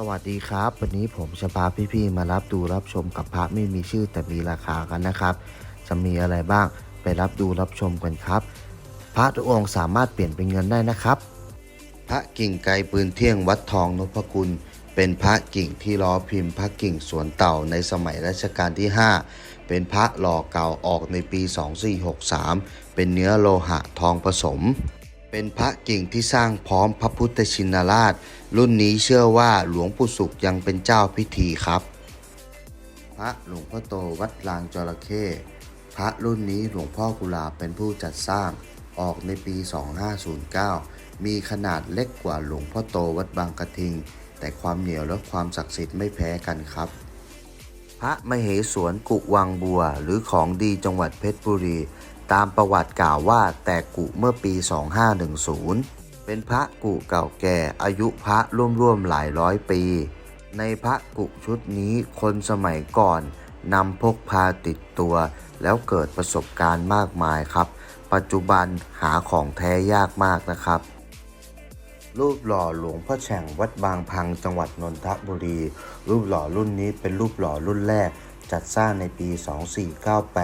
สวัสดีครับ วันนี้ผมจะพาพี่ๆมารับดูรับชมกับพระไม่มีชื่อแต่มีราคากันนะครับ จะมีอะไรบ้างไปรับดูรับชมกันครับ พระทุกองค์สามารถเปลี่ยนเป็นเงินได้นะครับ พระกิ่งไกรปืนเที่ยงวัดทองนพกุลเป็นพระกิ่งที่ล้อพิมพ์พระกิ่งสวนเต่าในสมัยรัชกาลที่ 5 เป็นพระหล่อเก่าออกในปี 2463 เป็นเนื้อโลหะทองผสม เป็นพระกิ่งที่สร้างพร้อมพระพุทธชินราช รุ่นนี้เชื่อว่าหลวงปู่สุขยังเป็นเจ้าพิธีครับ พระหลวงพ่อโตวัดลานจระเข้พระรุ่นนี้หลวงพ่อกุลาเป็นผู้จัดสร้างออกในปี 2509 มีขนาดเล็กกว่าหลวงพ่อโตวัดบางกระทิง แต่ความเหนียวและความศักดิ์สิทธิ์ไม่แพ้กันครับ ระมเหสวนกุวังบัว หรือของดีจังหวัดเพชรบุรี ตามประวัติกล่าวว่าแต่กุเมื่อปี 2510 เป็นพระกุเก่าแก่อายุพระร่วมๆหลายร้อยปี ในพระกุชุดนี้คนสมัยก่อนนำพกพาติดตัว แล้วเกิดประสบการณ์มากมายครับ ปัจจุบันหาของแท้ยากมากนะครับ รูปหล่อหลวงพ่อแฉ่งวัดบางพังจังหวัดนนทบุรี รูปหล่อรุ่นนี้เป็นรูปหล่อรุ่นแรก จัดสร้างในปี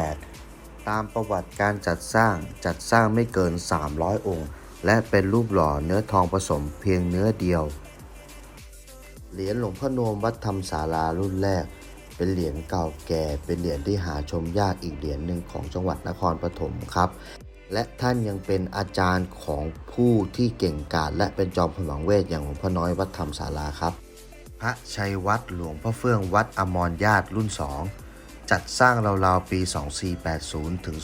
2498 ตามประวัติการจัดสร้างจัดสร้างไม่เกิน 300 องค์ และเป็นรูปหล่อเนื้อทองผสมเพียงเนื้อเดียว เหรียญหลวงพ่อนวมวัดธรรมศาลารุ่นแรก เป็นเหรียญเก่าแก่ เป็นเหรียญที่หาชมยากอีกเหรียญหนึ่งของจังหวัดนครปฐมครับ และท่านยังเป็นอาจารย์ของผู้ที่เก่งกาจและเป็นจอมพลังเวทอย่างหลวงพ่อน้อยวัดธรรมศาลาครับ พระชัยวัดหลวงพ่อเฟื่องวัดอมรญาติรุ่น 2 จัดสร้างราวๆปี 2480 ถึง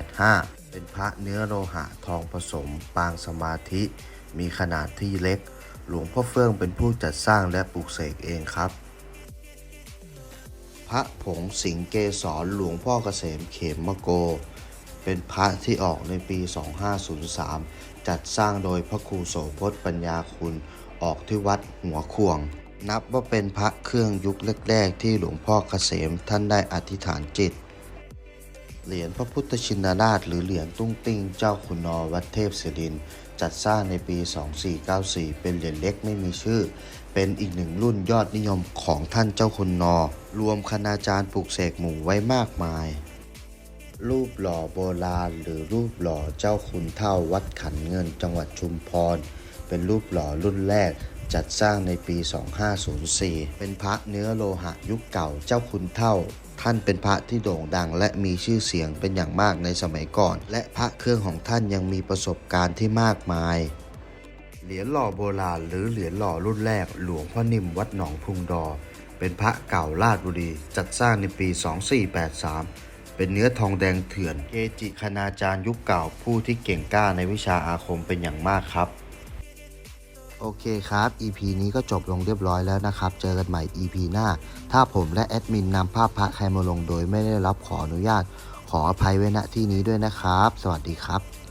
2485 เป็นพระเนื้อโลหะทองผสม ปางสมาธิ มีขนาดที่เล็ก หลวงพ่อเฟื่องเป็นผู้จัดสร้างและปลูกเสกเองครับ พระผงสิงเกสรหลวงพ่อเกษมเขมมโก เป็นพระที่ออกในปี 2503 จัดสร้างโดยพระครูโสพจน์ปัญญาคุณออกที่วัดหัวขวง นับว่าเป็นพระเครื่องยุคแรกๆ ที่หลวงพ่อเกษมท่านได้อธิษฐานจิต เหรียญพระพุทธชินราชหรือเหรียญตุ้งติ้งเจ้าคุณนอวัดเทพศิรินจัดสร้างในปี 2494 เป็นเหรียญเล็กไม่มีชื่อ เป็นอีกหนึ่งรุ่นยอดนิยมของท่านเจ้าคุณนอ รวมคณาจารย์ปลูกเสกหมู่ไว้มากมาย รูปหล่อโบราณ หรือรูปหล่อเจ้าคุณเท่าวัดขันเงินจังหวัดชุมพร เป็นรูปหล่อรุ่นแรกจัดสร้างในปี 2504 เป็นพระเนื้อโลหะยุคเก่าเจ้าคุณเท่า ท่านเป็นพระที่โด่งดังและมีชื่อเสียงเป็นอย่างมากในสมัยก่อน และพระเครื่องของท่านยังมีประสบการณ์ที่มากมาย เหรียญหล่อโบราณหรือเหรียญหล่อรุ่นแรกหลวงพ่อนิ่มวัดหนองพุงดอ เป็นพระเก่าราชบุรีจัดสร้างในปี 2483 เป็นเนื้อทองแดงเถื่อน เกจิคณาจารย์ยุคเก่าผู้ที่เก่งกล้าในวิชาอาคมเป็นอย่างมากครับ โอเคครับ EP นี้ก็จบลงเรียบร้อยแล้วนะครับ เจอกันใหม่ EP หน้า ถ้าผมและแอดมินนำภาพพระใครมาลงโดยไม่ได้รับขออนุญาต ขออภัยไว้ณที่นี้ด้วยนะครับ สวัสดีครับ